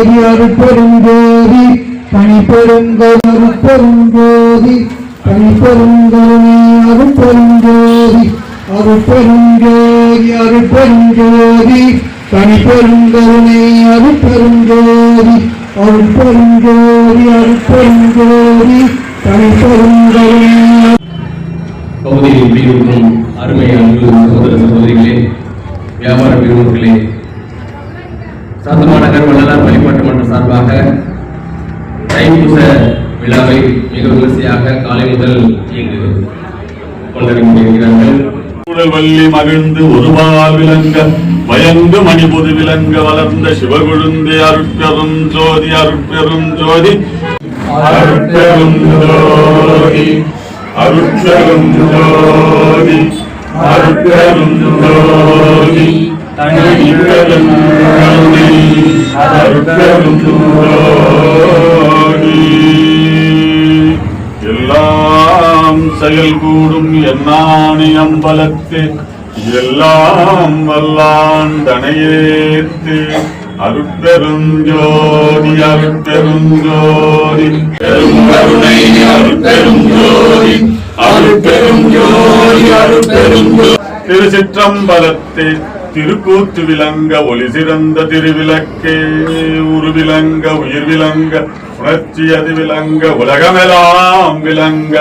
பெருஞ்சோதி அருட்பெருஞ்சோதி தனிப்பெருங்கருட்பெருஞ்சோதி தனிப்பெருங்கருணை அருட்பெருஞ்சோதி அருட்பெருஞ்சோதி அருட்பெருஞ்சோதி தனிப்பெருங்கருணை அருட்பெருஞ்சோதி அருட்பெருஞ்சோதி அருட்பெருஞ்சோதி தனிப்பெருங்கருணை பகுதியில் வீடுக்கும் அருமை அன்பு சகோதர சகோதரிகளே வியாபார பெருமக்களே. சாத்தமான வள்ளலார் வழிபாட்டு சார்பாக தைப்பூச விழாவை மிக விமர்சையாக காலை முதல் இங்கு கொண்டாடி வள்ளி மகிழ்ந்து ஒருபால் விளங்க பயந்து மணிபொது விளங்க வளர்ந்த சிவகுழுந்து அருட்பெரும் ஜோதி அருட்பெரும் ஜோதி. அருட்பெரும் ஜோதி அருட்பெரும் ஜோதி அருட்பெரும் ஜோதி. தனி கருணை எல்லாம் செயல் கூடும் என்னானி அம்பலத்து. எல்லாம் வல்லான் தனையேத்து. அருட்பெருஞ்சோதி அருட்பெருஞ்சோதி பெருங்கருணை அருட்பெருஞ்சோதி அருட்பெருஞ்சோதி அருட்பெருஞ்சோதி திருச்சிற்றம்பலத்தே. திருக்கூத்து விளங்க ஒளி சிறந்த திருவிளக்கே உரு விளங்க உயிர் விளங்க உணர்ச்சி அது விளங்க உலகமெல்லாம் விளங்க.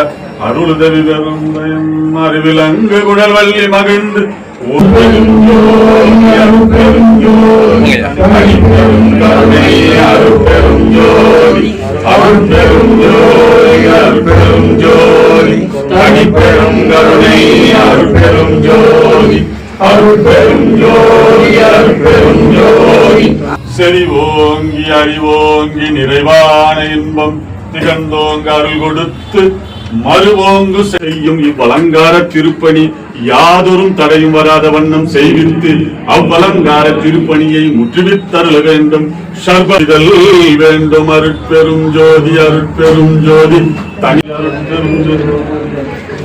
அருளுதவி பெரும் பயம் குடல் வள்ளி மகிழ்ந்து ஓர் பெருஞ்சோதி, அருட்பெருஞ்சோதி, தனிப்பெருங்கருணை, அருட்பெருஞ்சோதி, அருட்பெருஞ்சோதி, அருட்பெருஞ்சோதி, தனிப்பெருங்கருணை, அருட்பெருஞ்சோதி, அருட்பெருஞ்சோதி, அருட்பெருஞ்சோதி. செறிவோங்கி அறிவோங்கி நிறைவான இன்பம் திகழ்ந்தோங்க அருள் கொடுத்து மறுவோங்கு செய்யும் இவ்வலங்கார திருப்பணி யாதொரும் தடையும் வராத வண்ணம் செய்வித்து அவ்வலங்கார திருப்பணியை முற்றுவித்தருள வேண்டும் சர்வதல் வேண்டும் அருட்பெரும் ஜோதி அருட்பெரும் ஜோதி தனி அருட்பெரும் ஜோதி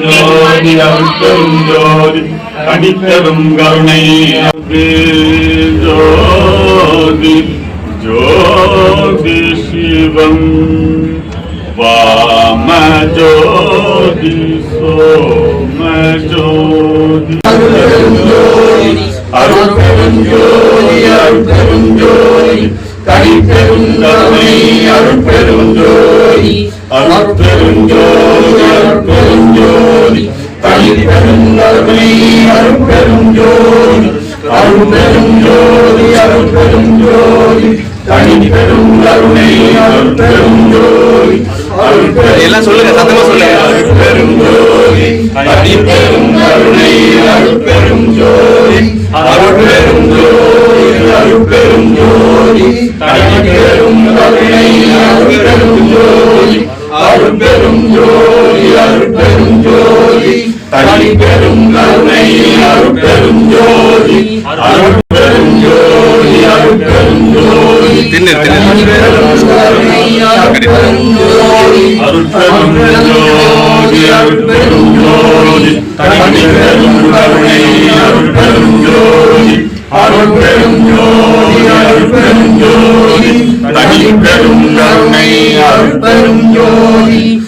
ஜோதி அருட்பெரும் ஜோதி அடிப்பெரும் கருணை ஜோதி ஜோதி சிவம் வாம ஜோதி சோம ஜோதி அருட்பெரும் ஜோதி அருட்பெரும் ஜோதி தனிப்பெரும் கருணை அருட்பெரும் ஜோதி அருட்பெரும் ஜோதி அருட்பெரும் ஜோதி தனிப்பெரும் கருணை அருட்பெரும் ஜோதி ஜோதி. அருட்பெரும் ஜோதி தனிப்பெரும் கருணை அருட்பெரும் ஜோதி. எல்லாம் சொல்லுங்க, சத்தமா சொல்லுங்க. அருட்பெரும் ஜோதி. தனிப்பெரும் கருணை அருட்பெரும் ஜோதி. அருட்பெரும் ஜோதி அருட்பெரும் ஜோதி. தனிப்பெரும் கருணை தனிப்பெரும் கருணை அருட்பெரும் ஜோதி. அருட்பெரும் ஜோதி அருட்பெரும் ஜோதி. திண்ணு, திண்ணு. அருட்பெரும் ஜோதி. அருட்பெரும் ஜோதி தனிப்பெரும் கருணை அருட்பெரும் ஜோதி. அருட்பெரும் ஜோதி அருட்பெரும் ஜோதி. தனிப்பெரும் கருணை அருட்பெரும் ஜோதி.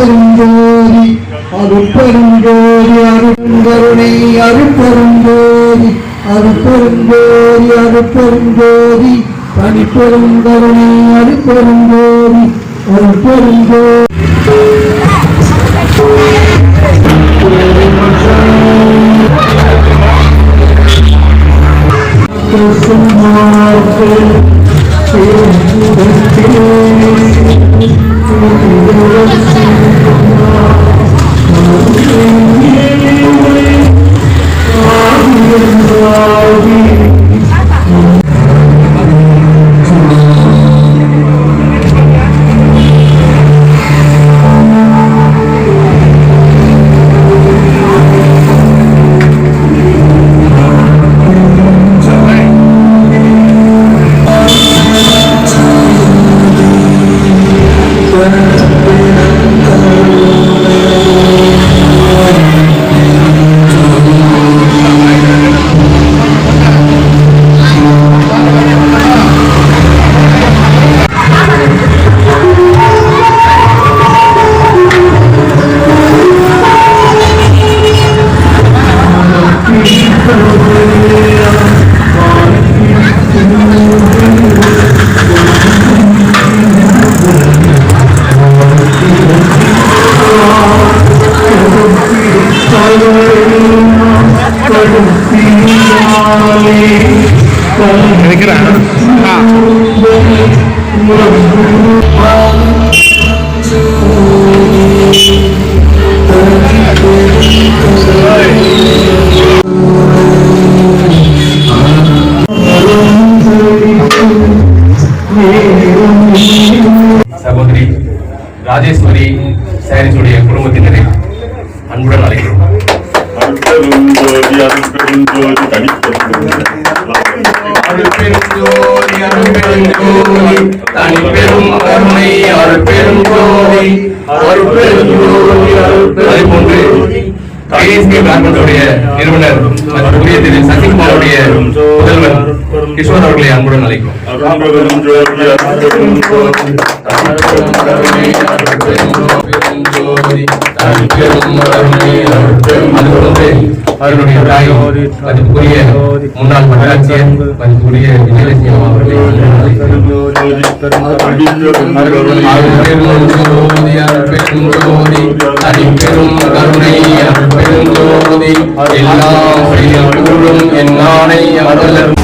அருட்பெருஞ்சோதி அருட்பெருஞ்சோதி அருங்கருணை அருட்பெருஞ்சோதி அருட்பெருஞ்சோதி அருட்பெருஞ்சோதி தனிப்பெரும் கருணை அருட்பெரும் Thank you. ஜோதி சகோதரி ராஜேஸ்வரி சாரிஸுடைய குடும்பத்தினரை அன்புடன் அழைக்கிறோம் அருட்பெரும் ஜோதி அருட்பெரும் ஜோதி தனிப்பெரும் ஜோதி அருட்பெரும் ஜோதி ஜோதி நிறுவனர் மதிப்புரிய சசிகுமாருடைய முதல்வர் கிஷோர் அவர்களை அன்புடன் அழைக்கிறோம் அருட்பெரும் ஜோதி அருட்பெரும் ஜோதி அருட்பெரும் கருணை அருட்பெரும் ஜோதி தனிப்பெரும் கருணை அருட்பெரும் அது போன்று அவருடைய தாய் மதிப்புரிய முன்னாள் வட்டாட்சியர் மதிப்புரிய விஜயலட்சுமி அவர்களை கருணை எல்லாம் கூடும் என் நாணை அருளர்